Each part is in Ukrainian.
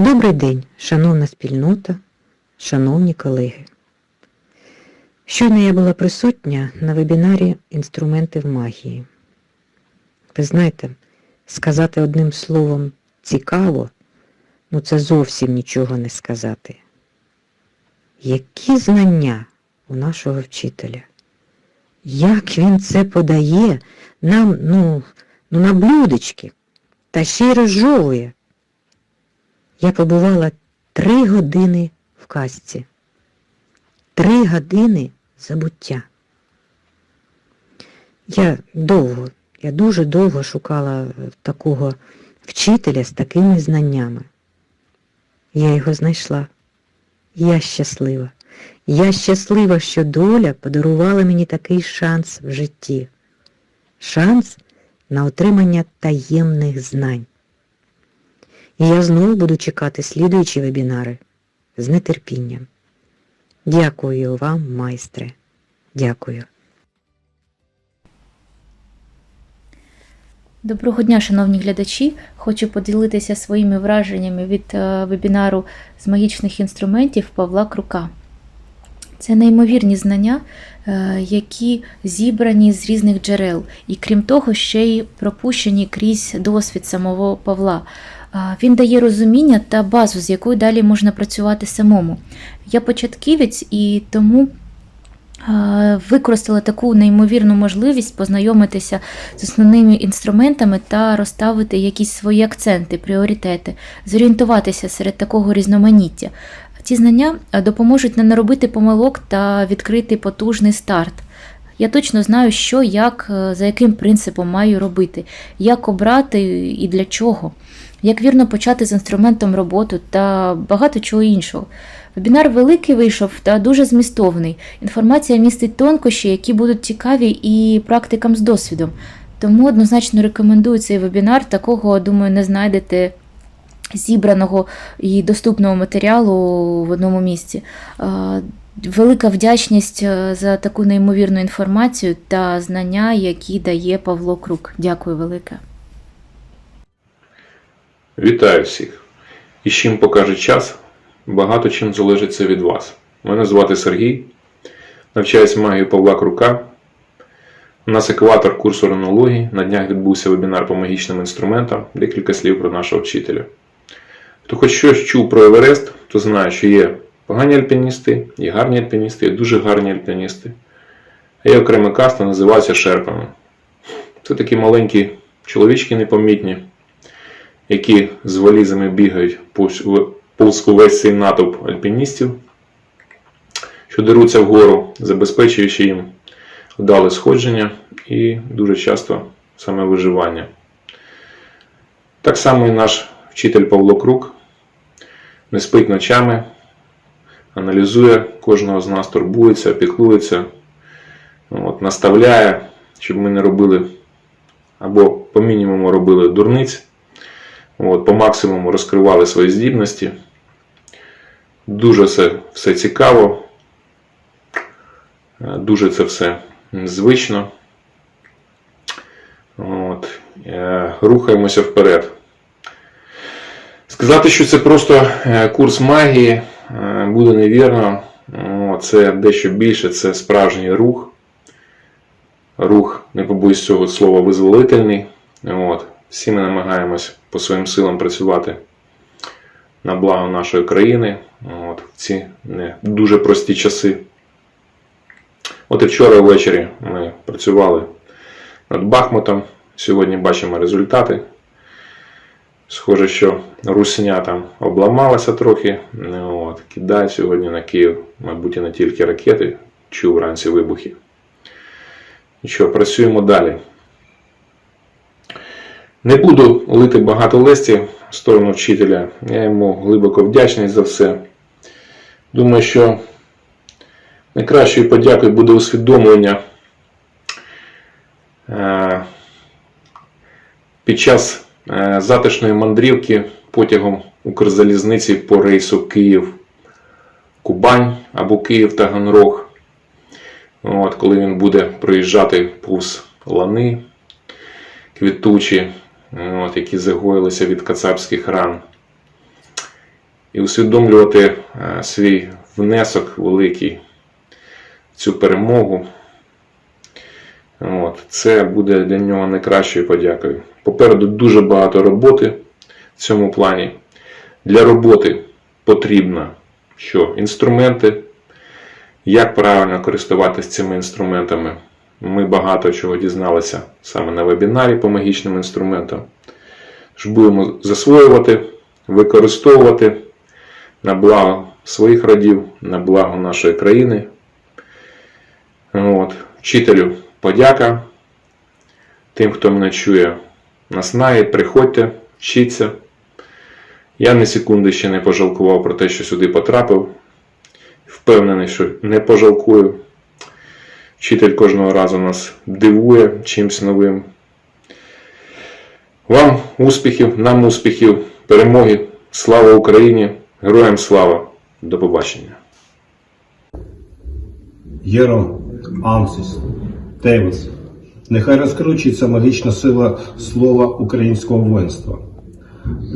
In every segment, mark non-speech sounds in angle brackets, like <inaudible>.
Добрий день, шановна спільнота, шановні колеги. Щойно я була присутня на вебінарі Інструменти в магії. Ви знаєте, сказати одним словом цікаво, ну це зовсім нічого не сказати. Які знання у нашого вчителя? Як він це подає нам, ну, ну на блюдечки, та ще й розжовує. Я побувала три години в казці. Три години забуття. Я довго, я дуже довго шукала такого вчителя з такими знаннями. Я його знайшла. Я щаслива. Я щаслива, що доля подарувала мені такий шанс в житті. Шанс на отримання таємних знань. І я знову буду чекати слідуючі вебінари з нетерпінням. Дякую вам, майстре. Дякую. Доброго дня, шановні глядачі! Хочу поділитися своїми враженнями від е, вебінару з магічних інструментів Павла Крука. Це неймовірні знання, е, які зібрані з різних джерел, і крім того, ще й пропущені крізь досвід самого Павла. Він дає розуміння та базу, з якою далі можна працювати самому. Я початківець і тому використала таку неймовірну можливість познайомитися з основними інструментами та розставити якісь свої акценти, пріоритети, зорієнтуватися серед такого різноманіття. Ці знання допоможуть не наробити помилок та відкрити потужний старт. Я точно знаю, що, як, е, за яким принципом маю робити, як обрати і для чого, як вірно почати з інструментом роботу та багато чого іншого. Вебінар великий вийшов та дуже змістовний. Інформація містить тонкощі, які будуть цікаві і практикам з досвідом. Тому однозначно рекомендую цей вебінар. Такого, думаю, не знайдете зібраного і доступного матеріалу в одному місці. Велика вдячність е, за таку неймовірну інформацію та знання, які дає Павло Крук. Дякую велике. Вітаю всіх! І з чим покаже час, багато чим залежить це від вас. Мене звати Сергій, навчаюсь магії Павла Крука. У нас екватор курсу ранології. На днях відбувся вебінар по магічним інструментам, декілька слів про нашого вчителя. Хто хоч щось чув про Еверест, то знає, що є погані альпіністи, є гарні альпіністи, є дуже гарні альпіністи. А є окрема каста, називається шерпами. Це такі маленькі чоловічки непомітні, які з валізами бігають повз- увесь цей натовп альпіністів, що деруться вгору, забезпечуючи їм вдале сходження і дуже часто саме виживання. Так само і наш вчитель Павло Крук не спить ночами, аналізує кожного з нас, турбується, піклується, от, наставляє, щоб ми не робили або по мінімуму робили дурниць, от, по максимуму розкривали свої здібності. Дуже це все цікаво, е, дуже це все звично. От, е, рухаємося вперед. Сказати, що це просто е, курс магії буде невірно. Це дещо більше, це справжній рух. Рух, не побоюсь цього слова, визволительний. От. Всі ми намагаємось по своїм силам працювати на благо нашої країни от, в ці не дуже прості часи. От і вчора ввечері ми працювали над Бахмутом. Сьогодні бачимо результати. Схоже, що Русня там обламалася трохи. От, кидають сьогодні на Київ, мабуть, і не тільки ракети, чув вранці вибухи. Нічого, працюємо далі. Не буду лити багато листі в сторону вчителя. Я йому глибоко вдячний за все. Думаю, що найкращою подякою буде усвідомлення е, під час е, затишної мандрівки потягом Укрзалізниці по рейсу Київ-Кубань або Київ-Таганрог. От, коли він буде проїжджати повз лани квітучі, от, які загоїлися від кацапських ран. і усвідомлювати е, свій внесок великий в цю перемогу. От, це буде для нього найкращою подякою. Попереду дуже багато роботи в цьому плані. Для роботи потрібно що? Інструменти. Як правильно користуватися цими інструментами? Ми багато чого дізналися саме на вебінарі по магічним інструментам. Ж будемо засвоювати, використовувати на благо своїх родів, на благо нашої країни. От. Вчителю подяка. Тим, хто мене чує, нас знає, приходьте, вчіться. Я ні секунди ще не пожалкував про те, що сюди потрапив. Впевнений, що не пожалкую. Вчитель кожного разу нас дивує чимось новим. Вам успіхів, нам успіхів, перемоги. Слава Україні! Героям слава! До побачення! Єро, Амсіс, Тевіс. Нехай розкручується магічна сила слова українського воїнства.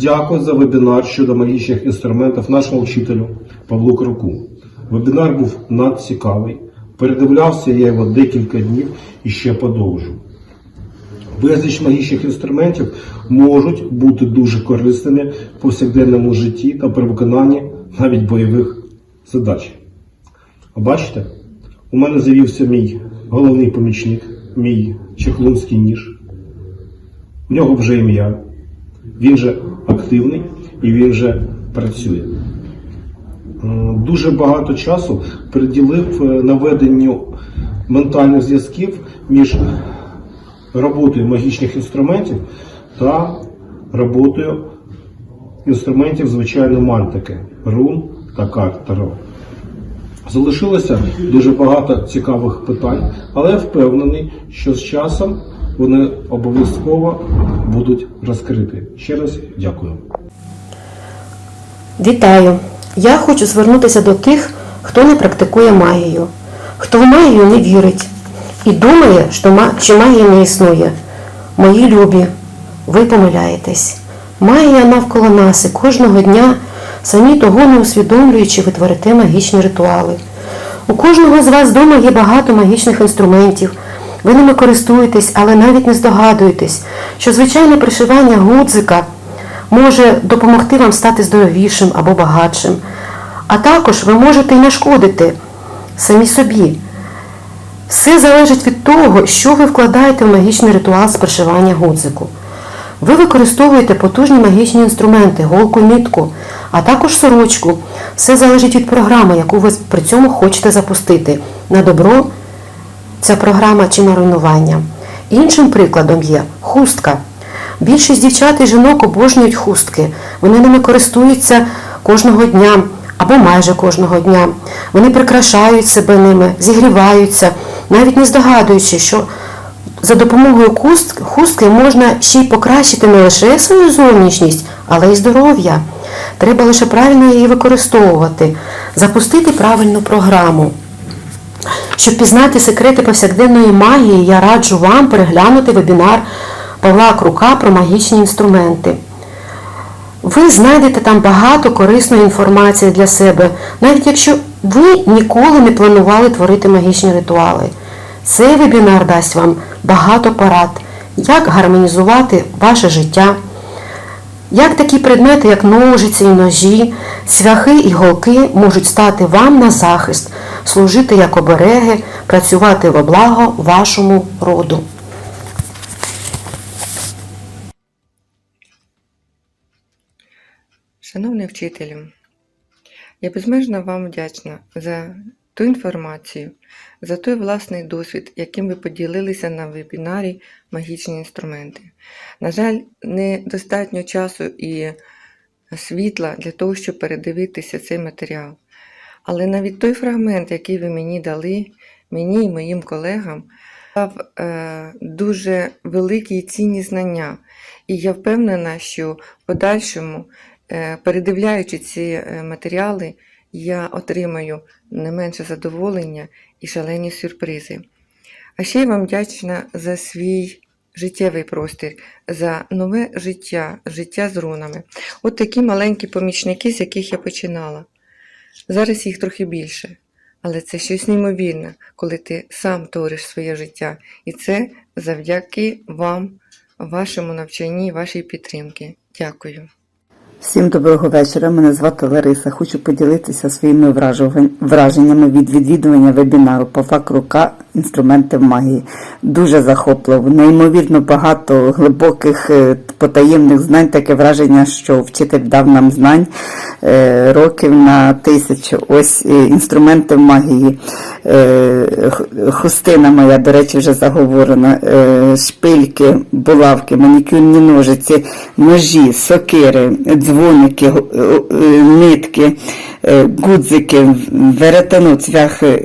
Дякую за вебінар щодо магічних інструментів нашому вчителю Павлу Круку. Вебінар був надцікавий. Передивлявся я його декілька днів і ще подовжу. Безліч магічних інструментів можуть бути дуже корисними в повсякденному житті та при виконанні навіть бойових задач. А Бачите, у мене з'явився мій головний помічник, мій чехлунський ніж. В нього вже ім'я. Він же активний і він же працює. Дуже багато часу приділив е, наведенню ментальних зв'язків між роботою магічних інструментів та роботою інструментів звичайно мантики, рун та карт. Залишилося дуже багато цікавих питань, але я впевнений, що з часом вони обов'язково будуть розкриті. Ще раз дякую. Вітаю! Я хочу звернутися до тих, хто не практикує магію, хто в магію не вірить і думає, що ма- магія не існує. Мої любі, ви помиляєтесь. Магія навколо нас і кожного дня, самі того не усвідомлюючи, ви творите магічні ритуали. У кожного з вас вдома є багато магічних інструментів. Ви ними користуєтесь, але навіть не здогадуєтесь, що звичайне пришивання гудзика може допомогти вам стати здоровішим або багатшим. А також ви можете й нашкодити самі собі. Все залежить від того, що ви вкладаєте в магічний ритуал з пришивання гудзику. Ви використовуєте потужні магічні інструменти, голку, нитку, а також сорочку. Все залежить від програми, яку ви при цьому хочете запустити на добро ця програма чи на руйнування. Іншим прикладом є хустка. Більшість дівчат і жінок обожнюють хустки. Вони ними користуються кожного дня або майже кожного дня. Вони прикрашають себе ними, зігріваються, навіть не здогадуючи, що за допомогою хустки можна ще й покращити не лише свою зовнішність, але й здоров'я. Треба лише правильно її використовувати, запустити правильну програму. Щоб пізнати секрети повсякденної магії, я раджу вам переглянути вебінар Павла Крука про магічні інструменти. Ви знайдете там багато корисної інформації для себе, навіть якщо ви ніколи не планували творити магічні ритуали. Цей вебінар дасть вам багато порад, як гармонізувати ваше життя, як такі предмети, як ножиці і ножі, цвяхи і голки можуть стати вам на захист, служити як обереги, працювати во благо вашому роду. Шановний вчителю, я безмежно вам вдячна за ту інформацію, за той власний досвід, яким ви поділилися на вебінарі магічні інструменти. На жаль, недостатньо часу і світла для того, щоб передивитися цей матеріал. Але навіть той фрагмент, який ви мені дали, мені і моїм колегам, дав е, дуже великі і цінні знання. І я впевнена, що в подальшому, передивляючи ці е, матеріали, я отримаю не менше задоволення і шалені сюрпризи. А ще я вам вдячна за свій життєвий простір, за нове життя, життя з рунами. От такі маленькі помічники, з яких я починала. Зараз їх трохи більше. Але це щось неймовірне, коли ти сам твориш своє життя. І це завдяки вам, вашому навчанні, вашій підтримці. Дякую. Всім доброго вечора. Мене звати Лариса. Хочу поділитися своїми враженнями від відвідування вебінару Павла Крука інструменти в магії. Дуже захопливо, неймовірно багато глибоких е, потаємних знань. Таке враження, що вчитель дав нам знань е, років на тисячу. Ось е, інструменти в магії. Хустина моя, до речі, вже заговорена. Шпильки, булавки, манікюрні ножиці, ножі, сокири, дзвоники, е, е, нитки, е, гудзики, веретено, цвяхи,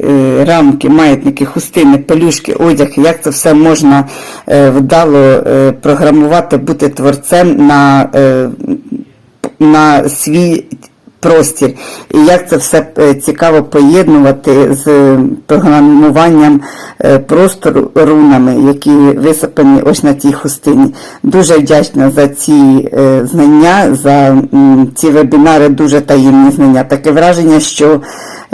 рамки, маятники, хустини, пелюшки, одяг. Як це все можна вдало програмувати, бути творцем на, на свій простір. І як це все е, цікаво поєднувати з програмуванням е, простору рунами, які висипані ось на цій хустині. Дуже вдячна за ці е, знання, за ці вебінари, дуже таємні знання. Таке враження, що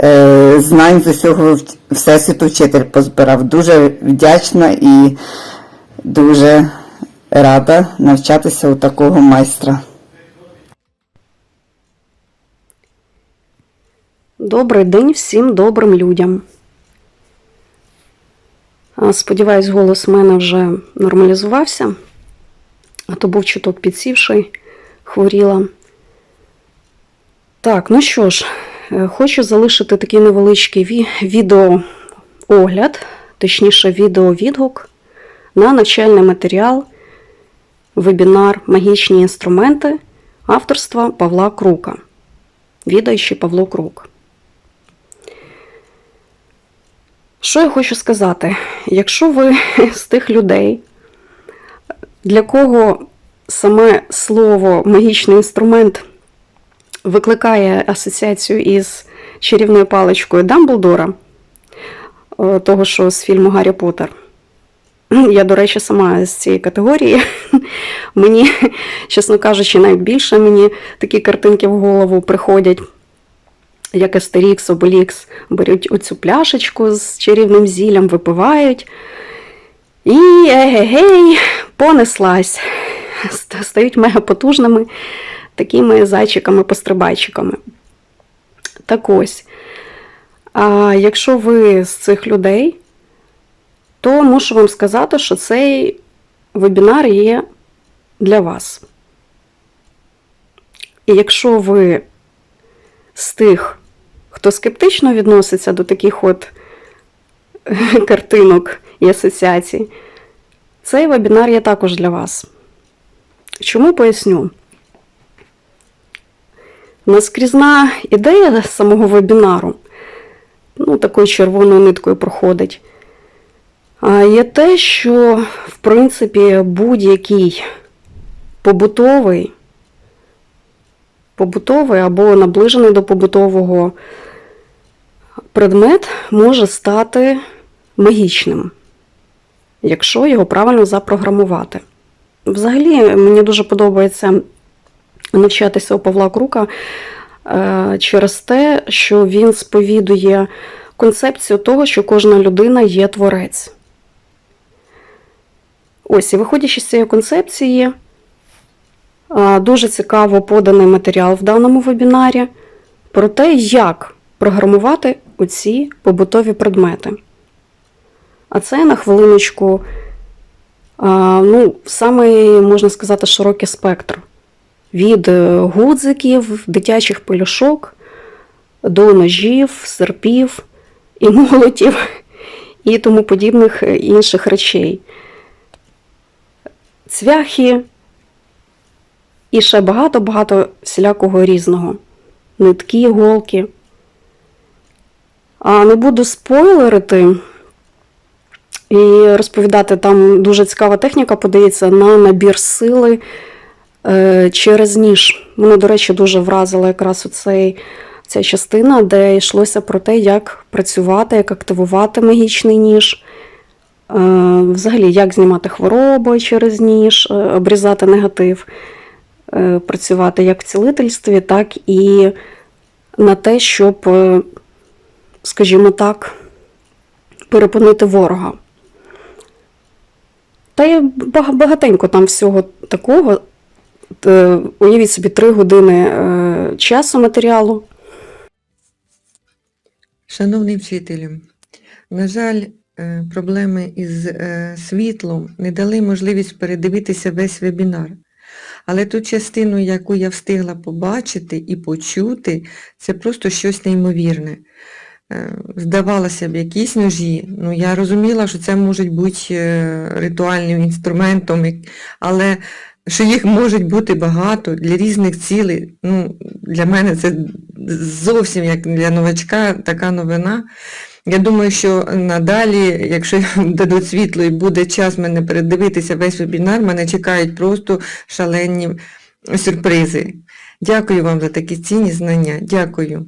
е, знань з усього всесвіту вчитель позбирав. Дуже вдячна і дуже рада навчатися у такого майстра. Добрий день всім добрим людям. Сподіваюсь, голос в мене вже нормалізувався, а то був чуток підсівший, хворіла. Так, ну що ж, е, хочу залишити такий невеличкий ві- відеоогляд, точніше, відеовідгук на навчальний матеріал, вебінар Магічні інструменти авторства Павла Крука. Відаючи Павло Крук. Що я хочу сказати? Якщо ви <laughs> з тих людей, для кого саме слово магічний інструмент викликає асоціацію із чарівною паличкою Дамблдора, е, того, що з фільму Гаррі Поттер. <laughs> Я, до речі, сама з цієї категорії. <laughs> Мені, чесно кажучи, навіть більше мені такі картинки в голову приходять як Астерікс, Обелікс, беруть оцю пляшечку з чарівним зіллям, випивають. І егегей, понеслась. Ст- Стають мегапотужними такими зайчиками-пострибайчиками. Так ось. А якщо ви з цих людей, то мушу вам сказати, що цей вебінар є для вас. І якщо ви з тих, хто скептично відноситься до таких от картинок і асоціацій, цей вебінар є також для вас. Чому поясню? Наскрізна ідея самого вебінару, ну, такою червоною ниткою проходить, є те, що, в принципі, будь-який побутовий побутовий або наближений до побутового предмет може стати магічним, якщо його правильно запрограмувати. Взагалі, мені дуже подобається навчатися у Павла Крука е, через те, що він сповідує концепцію того, що кожна людина є творець. Ось, і виходячи з цієї концепції, Дуже цікаво поданий матеріал в даному вебінарі про те, як програмувати оці побутові предмети. А це на хвилиночку, ну, самий, можна сказати, широкий спектр. Від е, гудзиків, дитячих пелюшок до ножів, серпів і молотів і тому подібних е, інших речей. Цвяхи, і ще багато-багато всілякого різного. Нитки, голки. Не буду спойлерити і розповідати, там дуже цікава техніка подається на набір сили е, через ніж. Мене, до речі, дуже вразила якраз оцей, ця частина, де йшлося про те, як працювати, як активувати магічний ніж. взагалі, як знімати хвороби через ніж, е, обрізати негатив, е, працювати як в цілительстві, так і на те, щоб, е, скажімо так, перепинити ворога. Та є багатенько там всього такого. Е, Уявіть собі три години е, часу матеріалу. Шановний вчителю, на жаль, е, проблеми із світлом не дали можливість передивитися весь вебінар. Але ту частину, яку я встигла побачити і почути, це просто щось неймовірне. Е, Здавалося б, якісь ножі, ну я розуміла, що це можуть бути е, ритуальним інструментом, але що їх може бути багато для різних цілей. Ну, для мене це зовсім як для новачка така новина. Я думаю, що надалі, якщо <laughs> дадуть світло і буде час мене передивитися весь вебінар, мене чекають просто шалені сюрпризи. Дякую вам за такі цінні знання. Дякую.